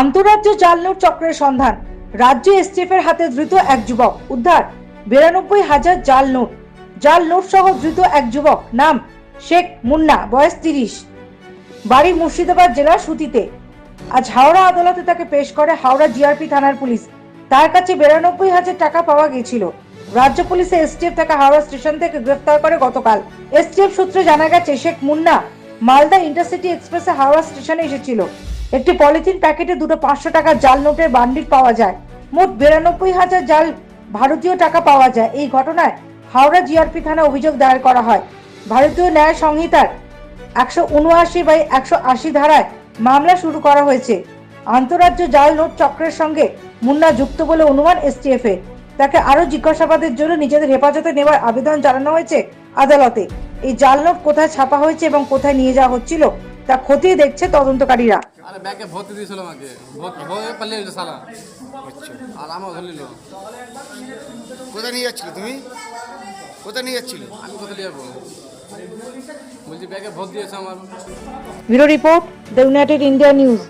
আন্তরাজ্য জাল নোট চক্রের সন্ধান। রাজ্য এসটিএফ এর হাতে ধৃত এক যুবক। উদ্ধার, বিরানব্বই হাজার জাল নোট জাল নোট সহ ধৃত এক যুবক নাম শেখ মুন্না, বয়স তিরিশ। বাড়ি মুর্শিদাবাদ জেলার সুতিতে। আজ হাওড়া আদালতে তাকে পেশ করে হাওড়া জিআরপি থানার পুলিশ। তার কাছে বিরানব্বই হাজার টাকা পাওয়া গিয়েছিল। রাজ্য পুলিশে এসটিএফ তাকে হাওড়া স্টেশন থেকে গ্রেফতার করে গতকাল। এসটিএফ সূত্রে জানা গেছে, শেখ মুন্না মালদা ইন্টারসিটি এক্সপ্রেসে হাওড়া স্টেশনে এসেছিল। একটি পলিথিন প্যাকেটে দুটো পাঁচশো টাকার জাল নোটের বান্ডিল পাওয়া যায়। মোট বিরানব্বই হাজার জাল ভারতীয় টাকা পাওয়া যায়। এই ঘটনায় হাওড়া জিআরপি থানায় অভিযোগ দায়ের করা হয়। ভারতীয় ন্যায় সংহিতার একশো উনআশি বাই একশো আশি ধারায় মামলা শুরু করা হয়েছে। আন্তরাজ্য জাল নোট চক্রের সঙ্গে মুন্না যুক্ত বলে অনুমান এসটিএফ এ তাকে আরও জিজ্ঞাসাবাদের জন্য নিজেদের হেফাজতে নেওয়ার আবেদন জানানো হয়েছে আদালতে। এই জাল নোট কোথায় ছাপা হয়েছে এবং কোথায় নিয়ে যাওয়া হচ্ছিল তা খতিয়ে দেখছে তদন্তকারীরা। আরে ব্যাগে ভর্তি দিয়েছিল আমাকে। ভর্তি পালিয়ে গেল সালা। আর আমার ধরলিল কোথায় নিয়ে যাচ্ছিলে তুমি? কোথায় নিয়ে যাচ্ছিলে? আমি কোথায় নিয়ে যাব? বলছি ব্যাগে ভর্তি দিয়েছে আমার। Bureau report the United India news.